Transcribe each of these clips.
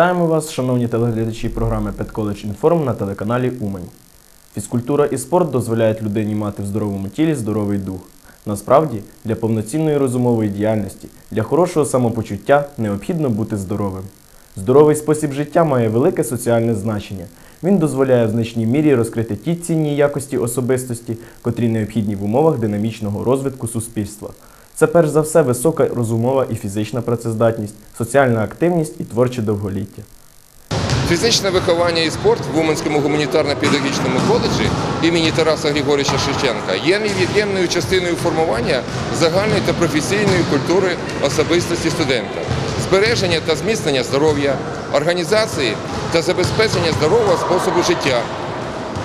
Вітаємо вас, шановні телеглядачі програми Педколедж Інформ на телеканалі Умань. Фізкультура і спорт дозволяють людині мати в здоровому тілі здоровий дух. Насправді, для повноцінної розумової діяльності, для хорошого самопочуття необхідно бути здоровим. Здоровий спосіб життя має велике соціальне значення. Він дозволяє в значній мірі розкрити ті цінні якості особистості, котрі необхідні в умовах динамічного розвитку суспільства. Це перш за все висока розумова і фізична працездатність, соціальна активність і творче довголіття. Фізичне виховання і спорт в Уманському гуманітарно-педагогічному коледжі імені Тараса Григорича Шевченка є невід'ємною частиною формування загальної та професійної культури особистості студента, збереження та зміцнення здоров'я, організації та забезпечення здорового способу життя,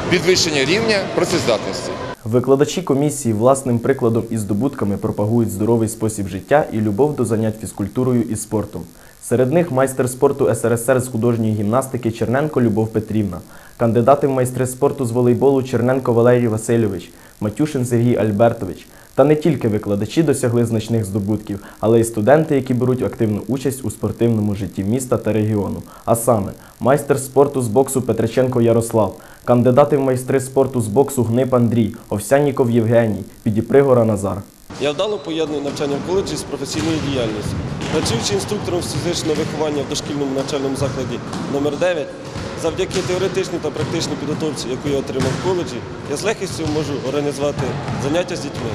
підвищення рівня працездатності. Викладачі комісії власним прикладом і здобутками пропагують здоровий спосіб життя і любов до занять фізкультурою і спортом. Серед них майстер спорту СРСР з художньої гімнастики Черненко Любов Петрівна, кандидати в майстри спорту з волейболу Черненко Валерій Васильович, Матюшин Сергій Альбертович. Та не тільки викладачі досягли значних здобутків, але й студенти, які беруть активну участь у спортивному житті міста та регіону. А саме, майстер спорту з боксу Петриченко Ярослав, кандидати в майстри спорту з боксу Гнип Андрій, Овсянніков Євгеній, Підіпригора Назар. Я вдало поєдную навчання в коледжі з професійною діяльністю. Працюючи інструктором з фізичного виховання в дошкільному навчальному закладі номер 9 завдяки теоретичній та практичній підготовці, яку я отримав в коледжі, я з легкістю можу організувати заняття з дітьми.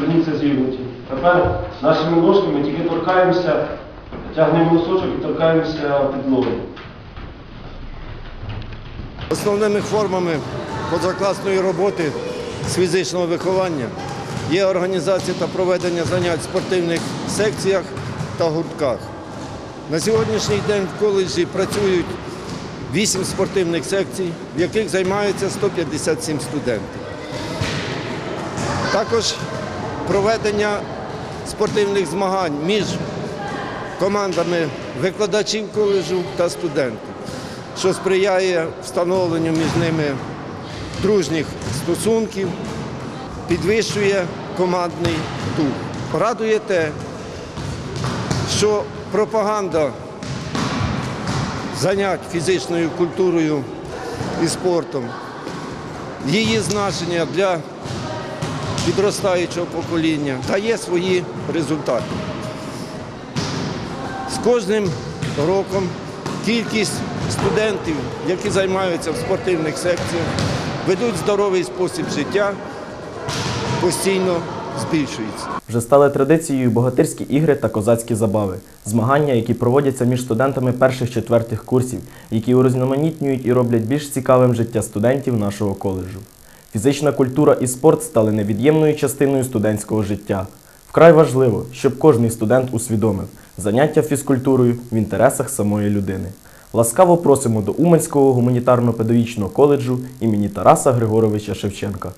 Ручки ззаду турніться. Тепер нашими ложками тільки торкаємося, тягнемо носочок і торкаємося підлоги. Основними формами позакласної роботи з фізичного виховання є організація та проведення занять в спортивних секціях та гуртках. На сьогоднішній день в коледжі працюють 8 спортивних секцій, в яких займаються 157 студентів. Також проведення спортивних змагань між командами викладачів коледжу та студентів що сприяє встановленню між ними дружніх стосунків, підвищує командний дух. Радує те, що пропаганда занять фізичною культурою і спортом, її значення для підростаючого покоління дає свої результати. З кожним роком кількість студентів, які займаються в спортивних секціях, ведуть здоровий спосіб життя, постійно збільшується. Вже стали традицією богатирські ігри та козацькі забави, змагання, які проводяться між студентами перших-четвертих курсів, які урізноманітнюють і роблять більш цікавим життя студентів нашого коледжу. Фізична культура і спорт стали невід'ємною частиною студентського життя. Вкрай важливо, щоб кожний студент усвідомив заняття фізкультурою в інтересах самої людини. Ласкаво просимо до Уманського гуманітарно-педагогічного коледжу імені Тараса Григоровича Шевченка.